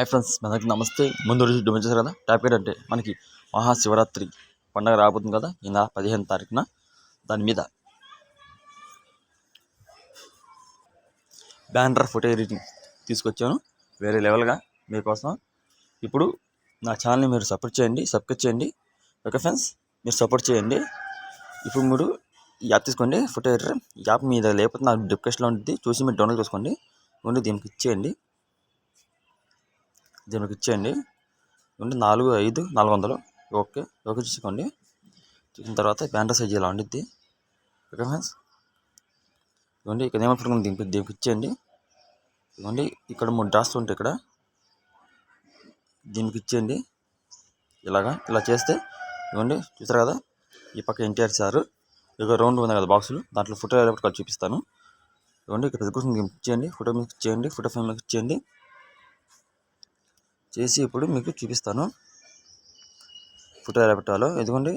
Hi friends మనకి నమస్తే. ముందు రోజు డొమించారు కదా? టాపిక్ అంటే మనకి మహాశివరాత్రి పండగ రాబోతుంది కదా? ఈ నెల పదిహేను తారీఖున. దాని మీద బ్యానర్ ఫోటో ఎడిటింగ్ తీసుకొచ్చాను. వేరే లెవెల్గా మీకోసం. ఇప్పుడు నా ఛానల్ని మీరు సపోర్ట్ చేయండి సబ్స్క్రైబ్ చేయండి. ఓకే ఫ్రెండ్స్ మీరు సపోర్ట్ చేయండి. ఇప్పుడు మీరు ఈ యాప్ తీసుకోండి ఫోటో ఎడిటర్ యాప్ మీద లేకపోతే నాకు డిస్క్రిప్షన్లో ఉంటుంది. చూసి మీరు డౌన్లోడ్ చేసుకోండి. ముందు దీనికి ఇచ్చేయండి. దీనికి ఇచ్చేయండి ఇవ్వండి నాలుగు ఐదు నాలుగు వందలు ఓకే ఓకే చూసుకోండి. చూసిన తర్వాత బ్యానర్ సైజ్ ఇలా ఉండిద్ది? Okay friends. ఇవ్వండి ఇక్కడ ఏమనుకుంటున్నాను దీనికి దీనికి ఇచ్చేయండి ఇవ్వండి ఇక్కడ మూడు డ్రాస్ ఉంటాయి ఇక్కడ. దీనికి ఇచ్చేయండి ఇలాగా ఇలా చేస్తే ఇవ్వండి చూసారు కదా? ఈ పక్క ఎన్టీఆర్ సారు. ఇక రౌండ్ ఉంది కదా బాక్సులు. దాంట్లో ఫోటో ఎలా చూపిస్తాను. ఇవ్వండి ఇక్కడ పెద్ద దీనికి ఇచ్చేయండి ఫోటో మీకు ఇచ్చేయండి ఫోటో ఫ్రేమ్ మీకు ఇచ్చేయండి చేసి ఇప్పుడు మీకు చూపిస్తాను. ఫోటో ఎలా పెట్టాలో ఇదిగోండి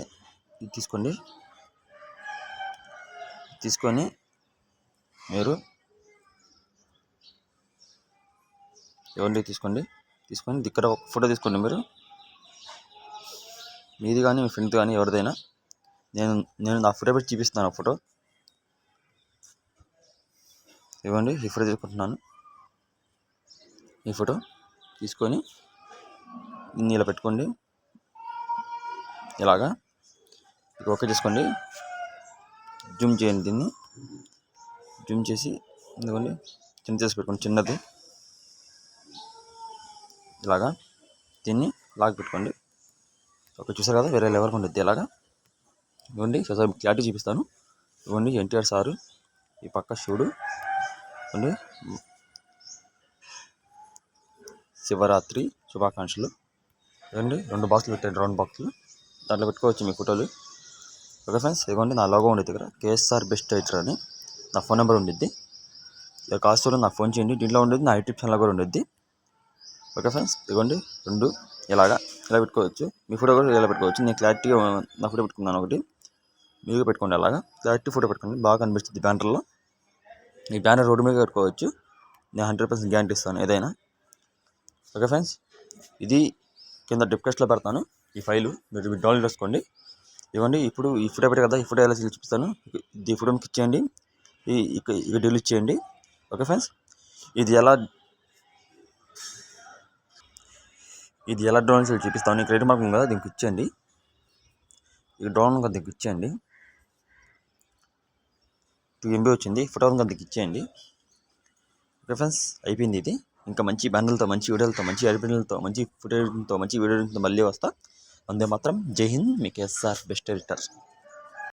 ఇది తీసుకోండి. తీసుకొని మీరు ఇవ్వండి తీసుకోండి. తీసుకొని ఇక్కడ ఒక ఫోటో తీసుకోండి మీరు. మీది కానీ మీ ఫ్రెండ్ కానీ ఎవరిదైనా నేను నేను నా ఫోటో పెట్టి చూపిస్తున్నాను ఆ ఫోటో. ఇవ్వండి ఈ ఫోటో తీసుకుంటున్నాను. ఈ ఫోటో. తీసుకొని ఇన్ని ఇలా పెట్టుకోండి. ఇలాగా ఓకే చేసుకోండి. జూమ్ చేయండి దీన్ని. జూమ్ చేసి ఎందుకండి చిన్న చేసి పెట్టుకోండి చిన్నది. ఇలాగా దీన్ని లాగ్ పెట్టుకోండి. ఓకే చూసారు కదా వేరే లెవెల్కి ఉంటుంది ఇలాగా. ఇవ్వండి ఒకసారి క్లారిటీ చూపిస్తాను. ఇవ్వండి ఎన్టీఆర్ సారు ఈ పక్క శివుడు. ఇవ్వండి శివరాత్రి శుభాకాంక్షలు. ఇవ్వండి రెండు బాక్సులు పెట్టండి రౌండ్ బాక్సులు దాంట్లో పెట్టుకోవచ్చు మీ ఫోటోలు. ఓకే ఫ్రెండ్స్ ఇవ్వండి నా లోగో ఉండేది దగ్గర. కేఎస్ఆర్ బెస్ట్ ఎడిటర్ అని. నా ఫోన్ నెంబర్ ఉండిద్ది. ఇక కాస్ట్లో నాకు ఫోన్ చేయండి. దీంట్లో ఉండేది నా యూట్యూబ్ ఛానల్ కూడా ఉండిద్ది. ఓకే ఫ్రెండ్స్ ఇవ్వండి రెండు ఇలాగా ఇలా పెట్టుకోవచ్చు. మీ ఫోటో కూడా ఇలా పెట్టుకోవచ్చు. నేను క్లారిటీగా నా ఫోటో పెట్టుకున్నాను ఒకటి. మీరు పెట్టుకోండి అలాగా. క్లారిటీ ఫోటో పెట్టుకోండి. బాగా కనిపిస్తుంది బ్యానర్లో ఈ బ్యానర్ రోడ్డు మీద పెట్టుకోవచ్చు. నేను హండ్రెడ్ పర్సెంట్ గ్యారంటీ ఇస్తాను. ఏదైనా. Okay friends? ఇది కింద డిప్కెస్ట్లో పెడతాను. ఈ ఫైలు మీరు మీరు డౌన్లోడ్ చేసుకోండి. ఇవ్వండి ఇప్పుడు ఈ ఫోటో పెట్టి కదా ఈ ఫోటో ఎలా చూపిస్తాను ఈ ఫోటో మీకు ఇచ్చేయండి ఈ ఇక ఇక డిలీట్ చేయండి. Okay friends? ఇది ఎలా ఇది ఎలా డౌన్లోడ్ చేసి చూపిస్తాను. ఈ క్రెడిట్ మార్క్ కదా దీనికి ఇచ్చేయండి ఇక డౌన్ కదా దీనికి ఇచ్చేయండి టూ ఎంబీ వచ్చింది ఫోటో కదా దీనికి ఇచ్చేయండి ఓకే ఫ్రెండ్స్? అయిపోయింది ఇది. ఇంకా మంచి బ్యానర్లతో మంచి వీడియోలతో మంచి ఎడిటింగ్లతో మంచి ఫుటేజ్తో మంచి వీడియోలతో మళ్ళీ వస్తా. అందే మాత్రం. జై హింద్. మీకు ఎస్ఆర్ బెస్ట్ ఎడిటర్.